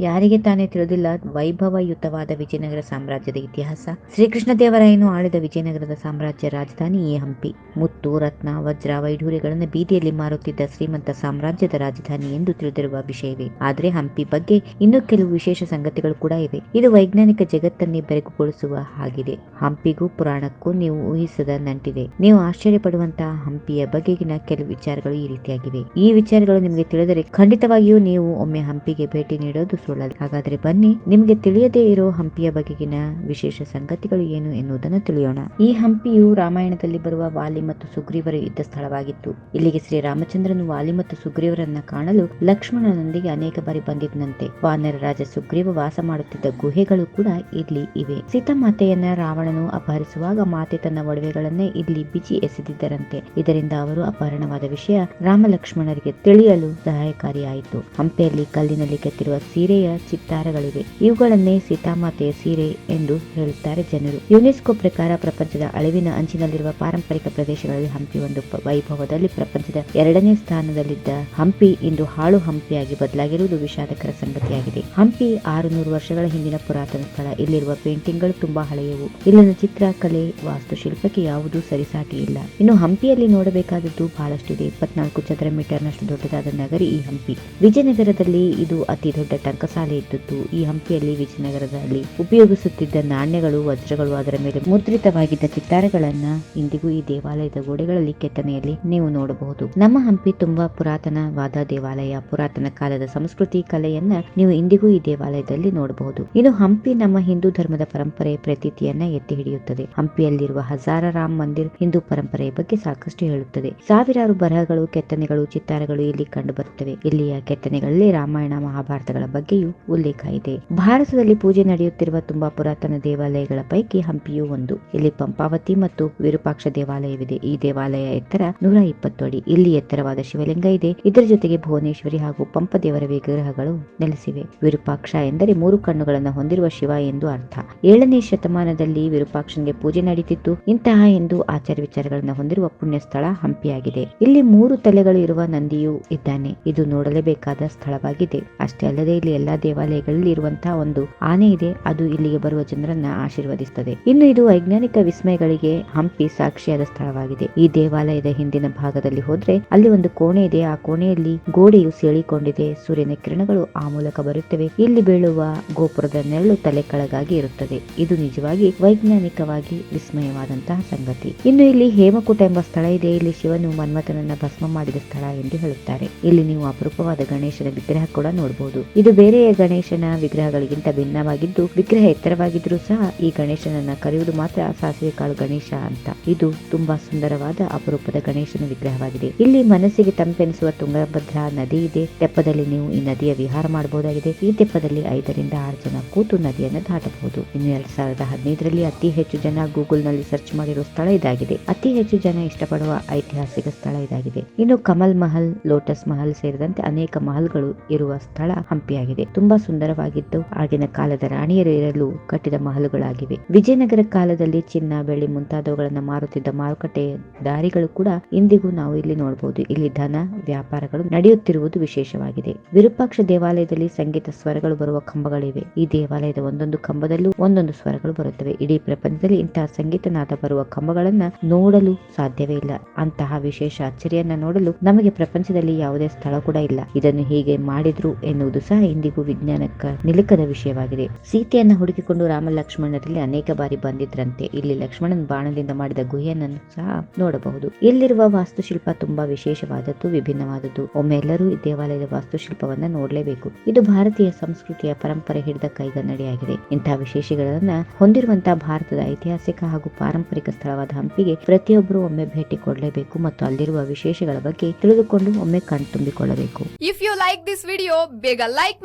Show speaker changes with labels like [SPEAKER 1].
[SPEAKER 1] ಯಾರಿಗೆ ತಾನೇ ತಿಳಿದಿಲ್ಲ ವೈಭವಯುತವಾದ ವಿಜಯನಗರ ಸಾಮ್ರಾಜ್ಯದ ಇತಿಹಾಸ. ಶ್ರೀಕೃಷ್ಣ ದೇವರಾಯನು ಆಳಿದ ವಿಜಯನಗರದ ಸಾಮ್ರಾಜ್ಯ ರಾಜಧಾನಿ ಈ ಹಂಪಿ. ಮುತ್ತು, ರತ್ನ, ವಜ್ರ, ವೈಢೂರ್ಯಗಳನ್ನು ಬೀದಿಯಲ್ಲಿ ಮಾರುತ್ತಿದ್ದ ಶ್ರೀಮಂತ ಸಾಮ್ರಾಜ್ಯದ ರಾಜಧಾನಿ ಎಂದು ತಿಳಿದಿರುವ ವಿಷಯವೇ. ಆದರೆ ಹಂಪಿ ಬಗ್ಗೆ ಇನ್ನೂ ಕೆಲವು ವಿಶೇಷ ಸಂಗತಿಗಳು ಕೂಡ ಇವೆ. ಇದು ವೈಜ್ಞಾನಿಕ ಜಗತ್ತನ್ನೇ ಬೆರಗುಗೊಳಿಸುವ ಹಾಗಿದೆ. ಹಂಪಿಗೂ ಪುರಾಣಕ್ಕೂ ನೀವು ಊಹಿಸದ ನಂಟಿದೆ. ನೀವು ಆಶ್ಚರ್ಯ ಪಡುವಂತಹ ಹಂಪಿಯ ಬಗೆಗಿನ ಕೆಲವು ವಿಚಾರಗಳು ಈ ರೀತಿಯಾಗಿವೆ. ಈ ವಿಚಾರಗಳು ನಿಮಗೆ ತಿಳಿದರೆ ಖಂಡಿತವಾಗಿಯೂ ನೀವು ಒಮ್ಮೆ ಹಂಪಿಗೆ ಭೇಟಿ ನೀಡೋದು ಸುಳ್ಳಲ್ಲ. ಹಾಗಾದ್ರೆ ಬನ್ನಿ, ನಿಮಗೆ ತಿಳಿಯದೇ ಇರೋ ಹಂಪಿಯ ಬಗೆಗಿನ ವಿಶೇಷ ಸಂಗತಿಗಳು ಏನು ಎನ್ನುವುದನ್ನು ತಿಳಿಯೋಣ. ಈ ಹಂಪಿಯು ರಾಮಾಯಣದಲ್ಲಿ ಬರುವ ವಾಲಿ ಮತ್ತು ಸುಗ್ರೀವರು ಇದ್ದ ಸ್ಥಳವಾಗಿತ್ತು. ಇಲ್ಲಿಗೆ ಶ್ರೀರಾಮಚಂದ್ರನು ವಾಲಿ ಮತ್ತು ಸುಗ್ರೀವರನ್ನ ಕಾಣಲು ಲಕ್ಷ್ಮಣನೊಂದಿಗೆ ಅನೇಕ ಬಾರಿ ಬಂದಿದ್ದಂತೆ ವಾನರ ರಾಜ ಸುಗ್ರೀವ ವಾಸ ಮಾಡುತ್ತಿದ್ದ ಗುಹೆಗಳು ಕೂಡ ಇಲ್ಲಿ ಇವೆ. ಸೀತಾಮಾತೆಯನ್ನ ರಾವಣನು ಅಪಹರಿಸುವಾಗ ಮಾತೆ ತನ್ನ ಒಡವೆಗಳನ್ನೇ ಇಲ್ಲಿ ಬಿಚಿ ಎಸೆದಿದ್ದರಂತೆ. ಇದರಿಂದ ಅವರು ಅಪಹರಣವಾದ ವಿಷಯ ರಾಮ ಲಕ್ಷ್ಮಣರಿಗೆ ತಿಳಿಯಲು ಸಹಾಯಕಾರಿಯಾಯಿತು. ಹಂಪೆಯಲ್ಲಿ ಕಲ್ಲಿನಲ್ಲಿ ಕೆತ್ತಿರುವ ಸೀರೆಯ ಚಿತ್ತಾರಗಳಿವೆ. ಇವುಗಳನ್ನೇ ಸೀತಾಮಾತೆಯ ಸೀರೆ ಎಂದು ಹೇಳುತ್ತಾರೆ ಜನರು. ಯುನೆಸ್ಕೋ ಪ್ರಕಾರ ಪ್ರಪಂಚದ ಅಳಿವಿನ ಅಂಚಿನಲ್ಲಿರುವ ಪಾರಂಪರಿಕ ಪ್ರದೇಶಗಳಲ್ಲಿ ಹಂಪಿ ಒಂದು ವೈಭವದಲ್ಲಿ ಪ್ರಪಂಚದ ಎರಡನೇ ಸ್ಥಾನದಲ್ಲಿದ್ದ ಹಂಪಿ ಇಂದು ಹಾಳು ಹಂಪಿಯಾಗಿ ಬದಲಾಗಿರುವುದು ವಿಷಾದಕರ ಸಂಗತಿಯಾಗಿದೆ. ಹಂಪಿ ಆರುನೂರು ವರ್ಷಗಳ ಹಿಂದಿನ ಪುರಾತನ ಸ್ಥಳ. ಇಲ್ಲಿರುವ ಪೇಂಟಿಂಗ್ಗಳು ತುಂಬಾ ಹಳೆಯವು. ಇಲ್ಲಿನ ಚಿತ್ರಕಲೆ ವಾಸ್ತುಶಿಲ್ಪಕ್ಕೆ ಯಾವುದೂ ಸರಿಸಾಟಿ ಇಲ್ಲ. ಇನ್ನು ಹಂಪಿಯಲ್ಲಿ ನೋಡಬೇಕಾದದ್ದು ಬಹಳಷ್ಟಿದೆ. ಇಪ್ಪತ್ನಾಲ್ಕು ಚದರ ಮೀಟರ್ನಷ್ಟು ದೊಡ್ಡದಾದ ನಗರಿ ಈ ಹಂಪಿ. ವಿಜಯನಗರದಲ್ಲಿ ಇದು ಅತಿ ದೊಡ್ಡ ಟಂಕಸಾಲೆ ಇದ್ದದ್ದು ಈ ಹಂಪಿಯಲ್ಲಿ ವಿಜಯನಗರದಲ್ಲಿ ಉಪಯೋಗಿಸುತ್ತಿದ್ದ ನಾಣ್ಯಗಳು, ವಜ್ರಗಳು ಅದರ ಮೇಲೆ ಮುದ್ರಿತವಾಗಿದ್ದ ಚಿತ್ತಾರಗಳನ್ನ ಇಂದಿಗೂ ಈ ದೇವಾಲಯದ ಗೋಡೆಗಳಲ್ಲಿ ಕೆತ್ತನೆಯಲ್ಲಿ ನೀವು ನೋಡಬಹುದು. ನಮ್ಮ ಹಂಪಿ ತುಂಬಾ ಪುರಾತನವಾದ ದೇವಾಲಯ, ಪುರಾತನ ಕಾಲದ ಸಂಸ್ಕೃತಿ ಕಲೆಯನ್ನ ನೀವು ಇಂದಿಗೂ ಈ ದೇವಾಲಯದಲ್ಲಿ ನೋಡಬಹುದು. ಇನ್ನು ಹಂಪಿ ನಮ್ಮ ಹಿಂದೂ ಧರ್ಮದ ಪರಂಪರೆ ಪ್ರತೀತಿಯನ್ನ ಎತ್ತಿ ಹಿಡಿಯುತ್ತದೆ. ಹಂಪಿಯಲ್ಲಿರುವ ಹಜಾರ ರಾಮ್ ಮಂದಿರ್ ಹಿಂದೂ ಪರಂಪರೆಯ ಬಗ್ಗೆ ಸಾಕಷ್ಟು ಹೇಳುತ್ತದೆ. ಸಾವಿರಾರು ಬರಹಗಳು, ಕೆತ್ತನೆಗಳು, ಚಿತ್ತಾರಗಳು ಇಲ್ಲಿ ಕಂಡು ಬರುತ್ತವೆ. ಇಲ್ಲಿಯ ಕೆತ್ತನೆಗಳಲ್ಲಿ ರಾಮಾಯಣ, ಮಹಾಭಾರತಗಳ ಬಗ್ಗೆಯೂ ಉಲ್ಲೇಖ ಇದೆ. ಭಾರತದಲ್ಲಿ ಪೂಜೆ ನಡೆಯುತ್ತಿರುವ ತುಂಬಾ ಪುರಾತನ ದೇವಾಲಯಗಳ ಪೈಕಿ ಹಂಪಿಯು ಒಂದು. ಇಲ್ಲಿ ಪಂಪಾವತಿ ಮತ್ತು ವಿರೂಪಾಕ್ಷ ದೇವಾಲಯವಿದೆ. ಈ ದೇವಾಲಯ ಎತ್ತರ ನೂರ ಇಪ್ಪತ್ತು ಅಡಿ. ಇಲ್ಲಿ ಎತ್ತರವಾದ ಶಿವಲಿಂಗ ಇದೆ. ಇದರ ಜೊತೆಗೆ ಭುವನೇಶ್ವರಿ ಹಾಗೂ ಪಂಪ ದೇವರ ವಿಗ್ರಹಗಳು ನೆಲೆಸಿವೆ. ವಿರೂಪಾಕ್ಷ ಎಂದರೆ ಮೂರು ಕಣ್ಣುಗಳನ್ನು ಹೊಂದಿರುವ ಶಿವ ಎಂದು ಅರ್ಥ. ಏಳನೇ ಶತಮಾನದಲ್ಲಿ ವಿರೂಪಾಕ್ಷನಿಗೆ ಪೂಜೆ ನಡೀತಿತ್ತು. ಇಂತಹ ಎಂದು ಆಚಾರ ವಿಚಾರಗಳನ್ನು ಹೊಂದಿರುವ ಪುಣ್ಯ ಸ್ಥಳ ಹಂಪಿಯಾಗಿದೆ. ಇಲ್ಲಿ ಮೂರು ತಲೆಗಳು ಇರುವ ನಂದಿಯೂ ಇದ್ದಾನೆ. ಇದು ನೋಡಲೇಬೇಕಾದ ಸ್ಥಳವಾಗಿದೆ. ಅಷ್ಟೇ ಅಲ್ಲದೆ ಇಲ್ಲಿ ಎಲ್ಲಾ ದೇವಾಲಯಗಳಲ್ಲಿ ಇರುವಂತಹ ಒಂದು ಆನೆ ಇದೆ. ಅದು ಇಲ್ಲಿಗೆ ಬರುವ ಜನರನ್ನ ಆಶೀರ್ವದಿಸುತ್ತದೆ ಇನ್ನು ಇದು ವೈಜ್ಞಾನಿಕ ವಿಸ್ಮಯಗಳಿಗೆ ಹಂಪಿ ಸಾಕ್ಷಿಯಾದ ಸ್ಥಳವಾಗಿದೆ. ಈ ದೇವಾಲಯದ ಹಿಂದಿನ ಭಾಗದಲ್ಲಿ ಹೋದ್ರೆ ಅಲ್ಲಿ ಒಂದು ಕೋಣೆ ಇದೆ. ಆ ಕೋಣೆಯಲ್ಲಿ ಗೋಡೆಯು ಸೇಳಿಕೊಂಡಿದೆ. ಸೂರ್ಯನ ಕಿರಣಗಳು ಆ ಮೂಲಕ ಬರುತ್ತವೆ. ಇಲ್ಲಿ ಬೀಳುವ ಗೋಪುರದ ನೆರಳು ತಲೆ ಕೆಳಗಾಗಿ ಇರುತ್ತದೆ. ಇದು ನಿಜವಾಗಿ ವೈಜ್ಞಾನಿಕವಾಗಿ ವಿಸ್ಮಯವಾದಂತಹ ಸಂಗತಿ. ಇನ್ನು ಇಲ್ಲಿ ಹೇಮಕೂಟ ಎಂಬ ಸ್ಥಳ ಇದೆ. ಇಲ್ಲಿ ಶಿವನು ಮನ್ಮಥನನ್ನ ಭಸ್ಮ ಮಾಡಿದ ಸ್ಥಳ ಎಂದು ಹೇಳುತ್ತಾರೆ. ಇಲ್ಲಿ ನೀವು ಅಪರೂಪವಾದ ಗಣೇಶನ ವಿಗ್ರಹ ಕೂಡ ನೋಡಬಹುದು ಇದು ಬೇರೆಯ ಗಣೇಶನ ವಿಗ್ರಹಗಳಿಗಿಂತ ಭಿನ್ನವಾಗಿದ್ದು, ವಿಗ್ರಹ ಎತ್ತರವಾಗಿದ್ರೂ ಸಹ ಈ ಗಣೇಶನನ್ನ ಕರೆಯುವುದು ಮಾತ್ರ ಸಾಸಿವೆ ಕಾಳು ಗಣೇಶ ಅಂತ. ಇದು ತುಂಬಾ ಸುಂದರವಾದ ಅಪರೂಪದ ಗಣೇಶನ ವಿಗ್ರಹವಾಗಿದೆ. ಇಲ್ಲಿ ಮನಸ್ಸಿಗೆ ತಂಪೆನಿಸುವ ತುಂಗಭದ್ರಾ ನದಿ ಇದೆ. ತೆಪ್ಪದಲ್ಲಿ ನೀವು ಈ ನದಿಯ ವಿಹಾರ ಮಾಡಬಹುದಾಗಿದೆ. ಈ ತೆಪ್ಪದಲ್ಲಿ ಐದರಿಂದ ಆರು ಜನ ಕೂತು ನದಿಯನ್ನು ದಾಟಬಹುದು. ಇನ್ನು ಎರಡ್ ಸಾವಿರದ ಹದಿನೈದರಲ್ಲಿ ಅತಿ ಹೆಚ್ಚು ಜನ ಗೂಗಲ್ನಲ್ಲಿ ಸರ್ಚ್ ಮಾಡಿರುವ ಸ್ಥಳ ಇದಾಗಿದೆ. ಅತಿ ಹೆಚ್ಚು ಜನ ಇಷ್ಟಪಡುವ ಐತಿಹಾಸಿಕ ಸ್ಥಳ ಇದಾಗಿದೆ. ಇನ್ನು ಕಮಲ್ ಮಹಲ್, ಲೋಟಸ್ ಮಹಲ್ ಸೇರಿದಂತೆ ಅನೇಕ ಮಹಲ್ಗಳು ಇರುವ ಸ್ಥಳ ಹಂಪಿಯಾಗಿದೆ. ತುಂಬಾ ಸುಂದರವಾಗಿದ್ದು, ಆಗಿನ ಕಾಲದ ರಾಣಿಯರು ಇರಲು ಕಟ್ಟಿದ ಮಹಲುಗಳಾಗಿವೆ. ವಿಜಯನಗರ ಕಾಲದಲ್ಲಿ ಚಿನ್ನ, ಬೆಳ್ಳಿ ಮುಂತಾದವುಗಳನ್ನು ಮಾರುತ್ತಿದ್ದ ಮಾರುಕಟ್ಟೆ ದಾರಿಗಳು ಕೂಡ ಇಂದಿಗೂ ನಾವು ಇಲ್ಲಿ ನೋಡಬಹುದು ಇಲ್ಲಿ ಧನ, ವ್ಯಾಪಾರಗಳು ನಡೆಯುತ್ತಿರುವುದು ವಿಶೇಷವಾಗಿದೆ. ವಿರೂಪಾಕ್ಷ ದೇವಾಲಯದಲ್ಲಿ ಸಂಗೀತ ಸ್ವರಗಳು ಬರುವ ಕಂಬಗಳಿವೆ. ಈ ದೇವಾಲಯದ ಒಂದೊಂದು ಕಂಬದಲ್ಲೂ ಒಂದೊಂದು ಸ್ವರಗಳು ಬರುತ್ತವೆ. ಇಡೀ ಪ್ರಪಂಚದಲ್ಲಿ ಇಂತಹ ಸಂಗೀತನಾದ ಬರುವ ಕಂಬಗಳನ್ನ ನೋಡಲು ಸಾಧ್ಯವೇ ಇಲ್ಲ. ಅಂತಹ ವಿಶೇಷ ಅಚ್ಚರಿಯನ್ನ ನೋಡಲು ನಮಗೆ ಪ್ರಪಂಚದಲ್ಲಿ ಯಾವುದೇ ಸ್ಥಳ ಕೂಡ ಇಲ್ಲ. ಇದನ್ನು ಹೀಗೆ ಮಾಡಿದ್ರು ಎನ್ನುವುದು ಸಹ ಇಂದಿಗೂ ವಿಜ್ಞಾನಕ್ಕ ನಿಲುಕದ ವಿಷಯವಾಗಿದೆ. ಸೀತೆಯನ್ನ ಹುಡುಕಿಕೊಂಡು ರಾಮ ಲಕ್ಷ್ಮಣರಲ್ಲಿ ಅನೇಕ ಬಾರಿ ಬಂದಿದ್ರಂತೆ. ಇಲ್ಲಿ ಲಕ್ಷ್ಮಣನ್ ಬಾಣದಿಂದ ಮಾಡಿದ ಗುಹೆಯನ್ನು ಸಹ ನೋಡಬಹುದು. ಇಲ್ಲಿರುವ ವಾಸ್ತುಶಿಲ್ಪ ತುಂಬಾ ವಿಶೇಷವಾದದ್ದು, ವಿಭಿನ್ನವಾದದ್ದು. ಒಮ್ಮೆ ಎಲ್ಲರೂ ಈ ದೇವಾಲಯದ ವಾಸ್ತುಶಿಲ್ಪವನ್ನ ನೋಡಲೇಬೇಕು. ಇದು ಭಾರತೀಯ ಸಂಸ್ಕೃತಿಯ ಪರಂಪರೆ ಹಿಡಿದ ಕೈಗನ್ನಡಿಯಾಗಿದೆ. ಇಂತಹ ವಿಶೇಷಗಳನ್ನ ಹೊಂದಿರುವಂತಹ ಭಾರತದ ಐತಿಹಾಸಿಕ ಹಾಗೂ ಪಾರಂಪರಿಕ ಸ್ಥಳವಾದ ಹಂಪಿಗೆ ಪ್ರತಿಯೊಬ್ಬರು ಒಮ್ಮೆ ಭೇಟಿ ಕೊಡಲೇಬೇಕು ಮತ್ತು ಅಲ್ಲಿರುವ ವಿಶೇಷಗಳ ಬಗ್ಗೆ ತಿಳಿದುಕೊಂಡು ಒಮ್ಮೆ ಕಣ್ತುಂಬಿಕೊಳ್ಳಬೇಕು.
[SPEAKER 2] If you like this video ಬೇಗ ಲೈಕ್